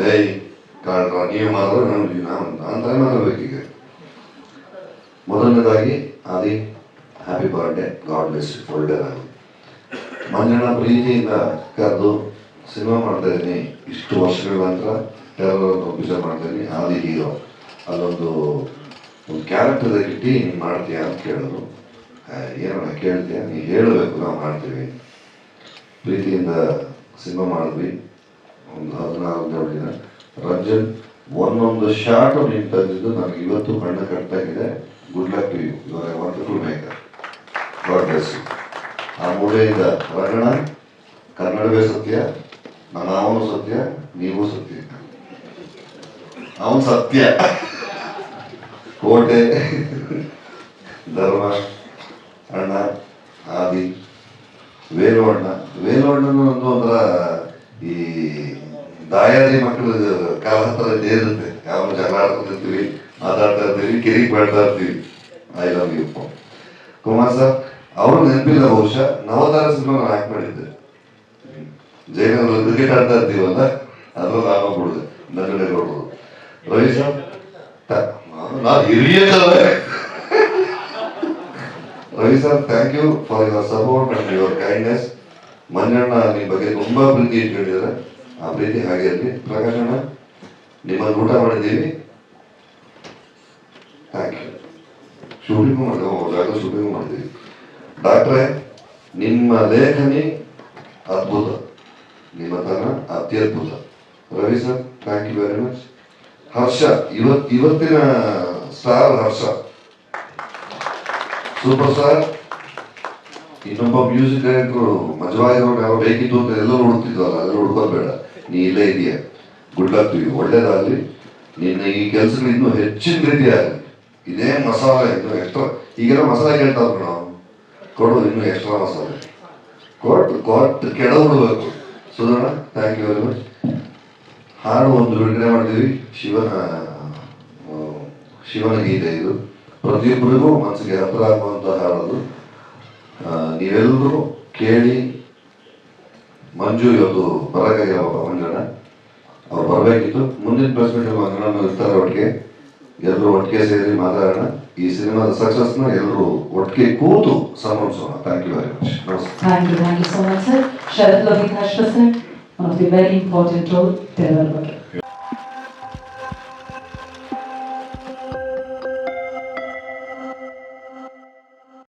ಲೈ ಕಾಣ್ರ ನೀವು ಮಾಡಿದ್ರೆ ನಮ್ಗೆ ನಾವು ನಾನು ತಾನೇ ಮಾಡಬೇಕೀಗ ಮೊದಲನೇದಾಗಿ, ಆದಿ ಹ್ಯಾಪಿ ಬರ್ಡೇ ಗಾಡ್ ಬ್ಲೆಸ್ ನಾನು. ಮಂಜಣ್ಣ ಪ್ರೀತಿಯಿಂದ ಕರೆದು ಸಿನಿಮಾ ಮಾಡ್ತಾ ಇದ್ದೀನಿ. ಇಷ್ಟು ವರ್ಷಗಳ ನಂತರ ಟೆರರ್ ಪಿಕ್ಚರ್ ಮಾಡ್ತಾ ಆದಿ ಹೀರೋ ಅಲ್ಲೊಂದು, ಒಂದು ಕ್ಯಾರೆಕ್ಟರ್ ಇಟ್ಟು ನೀನು ಮಾಡ್ತೀಯಾ ಅಂತ ಕೇಳಿದ್ರು. ಏನೋ ಕೇಳ್ತೀಯ? ನೀ ಹೇಳಬೇಕು, ನಾವು ಮಾಡ್ತೀವಿ. ಪ್ರೀತಿಯಿಂದ ಸಿನಿಮಾ ಮಾಡಿದ್ವಿ. ಒಂದು ಹದಿನಾರು ರಂಜನ್, ಒಂದೊಂದು ಶಾರ್ಟ್ ನೀನು ತಂದಿದ್ದು ನನಗೆ ಇವತ್ತು ಕಣ್ಣ ಕಟ್ಟಾಗಿದೆ ಗುಡ್ ಲಕ್ ಟು ಯು ಇವರ wonderful maker God bless you ಆ ಮೂಲೆಯಿಂದ ರಗಣ, ಕನ್ನಡವೇ ಸತ್ಯ ನನ್ನ ಅವನು ಸತ್ಯ, ನೀವು ಸತ್ಯ. ಅವನು ಸತ್ಯ. ಕೋಟೆ ಧರ್ಮ ಅಣ್ಣ, ಆದಿ ವೇಲು ಅಣ್ಣ ವೇಲು ಅಣ್ಣನು ಒಂದು ಒಂಥರ ಈ ದಾಯಾದಿ ಮಕ್ಕಳು ಕಾಲ ಹತ್ರ ಇರುತ್ತೆ ಯಾವ ಜಗಳ ಮಾತಾಡ್ತಾ ಇರ್ತೀವಿ ಕಿರಿಕ್ ಬೇಡ್ತಾ ಇರ್ತೀವಿ. I love you Kumar sir, ಅವರು ನೆನಪಿಲ್ಲ ಬಹುಶಃ ನವತಾರ ಸಿನಿಮಾ ನಾನು ಆಕ್ಟ್ ಮಾಡಿದ್ದೆ. ಜಯನಗರ ಕ್ರಿಕೆಟ್ ಆಡ್ತಾ ಇರ್ತೀವಲ್ಲ ನಾನು ನಗಡೆ ನಂಜನಗೌಡರು ರವಿ ಸರ್ ನಾನು- ಹಿರಿಯ. Ravi sir thank you for your support and your kindness Manjanna ನಿಮ್ಮ ಬಗ್ಗೆ ತುಂಬಾ ಪ್ರೀತಿ ಇಟ್ಕೊಂಡಿದ್ದಾರೆ. ಆ ಪ್ರೀತಿ ಹಾಗೆ ಇರಲಿ ಪ್ರಕಾಶ್ ಅಣ್ಣ ನಿಮ್ಮನ್ನು ಊಟ ಮಾಡಿದ್ದೀವಿ. ಥ್ಯಾಂಕ್ ಯು ಶೂಟಿಂಗು ಮಾಡಿದ್ವಿ ಶೂಟಿಂಗು ಮಾಡಿದ್ದೀವಿ. ಡಾಕ್ಟ್ರೇ ನಿಮ್ಮ ಲೇಖನಿ ಅದ್ಭುತ. ನಿಮ್ಮ ತನ ಅತ್ಯದ್ಭುತ Ravi sir thank you very much Harsha, ಇವತ್, ಇವತ್ತಿನ ಸ್ಟಾರ್ ಹರ್ಷ. ಸೂಪರ್ ಸ್ಟಾರ್ ಇನ್ನೊಬ್ಬ ಮ್ಯೂಸಿಕ್ ಡೈರೆಕ್ಟರ್ ಮಜವಾಗಿ ಅವ್ರು ಬೇಕಿತ್ತು ಅಂತ ಎಲ್ಲರೂ ಹುಡುಕ್ತಿದ್ವಲ್ಲ ಅದೆಲ್ಲ ಹುಡುಕೋದು ಬೇಡ ನೀ ಇಲ್ಲೇ ಇದೆಯಾ. ಗುಡ್ ಲಕ್ ಟು ಒಳ್ಳೇದಾಗಲಿ. ನಿನ್ನ ಈ ಕೆಲಸ ಇನ್ನೂ ಹೆಚ್ಚಿನ ರೀತಿ ಆಗಲಿ ಇದೇ ಮಸಾಲ ಇನ್ನು ಎಕ್ಸ್ಟ್ರಾ. ಈಗೆಲ್ಲ ಮಸಾಲೆ ಕೇಳ್ತಾವ್ರು ನಾವು ಕೊಡು ಇನ್ನೂ ಎಕ್ಸ್ಟ್ರಾ ಮಸಾಲೆ. ಕೊಟ್ಟು ಕೊಟ್ಟು ಕೆಡಬಿಡ್ಬೇಕು ಸುಧಾರಣ ಥ್ಯಾಂಕ್ ಯು ವೆರಿ ಮಚ್ ಹಾಡು ಒಂದು ಬಿಡುಗಡೆ ಮಾಡಿದ್ವಿ. ಶಿವನ ಶಿವನ ಗೀತೆ ಇದು. ಪ್ರತಿಯೊಬ್ಬರಿಗೂ ಮನಸ್ಸಿಗೆ ಹತ್ರ ಆಗುವಂತಹ ಹಾಡೋದು. ನೀವೆಲ್ಲರೂ ಕೇಳಿ ಮಂಜು ಇವತ್ತು ಬರೋಕ್ಕಾಗಿಲ್ಲಪ್ಪ ಮಂಜಣ್ಣ ಅವ್ರು ಬರಬೇಕಿತ್ತು. ಮುಂದಿನ ಪ್ರೆಸ್ ಮೀಟ್ ಮಂಜಣ್ಣ ಇರ್ತಾರೆ ಒಟ್ಟಿಗೆ. ಎಲ್ಲರೂ ಒಟ್ಟಿಗೆ ಸೇರಿ ಮಾತಾಡೋಣ. ಈ ಸಿನಿಮಾದ ಸಕ್ಸಸ್ನ ಎಲ್ಲರೂ ಒಟ್ಟಿಗೆ ಕೂತು ಸಂಭ್ರಮಿಸೋಣ ಥ್ಯಾಂಕ್ ಯು ವೆರಿ ಮಚ್ ನಮಸ್ತೆ you thank you so much. Sharat Lohit Hashpa, sir, one of the very important role, Terror Bucket.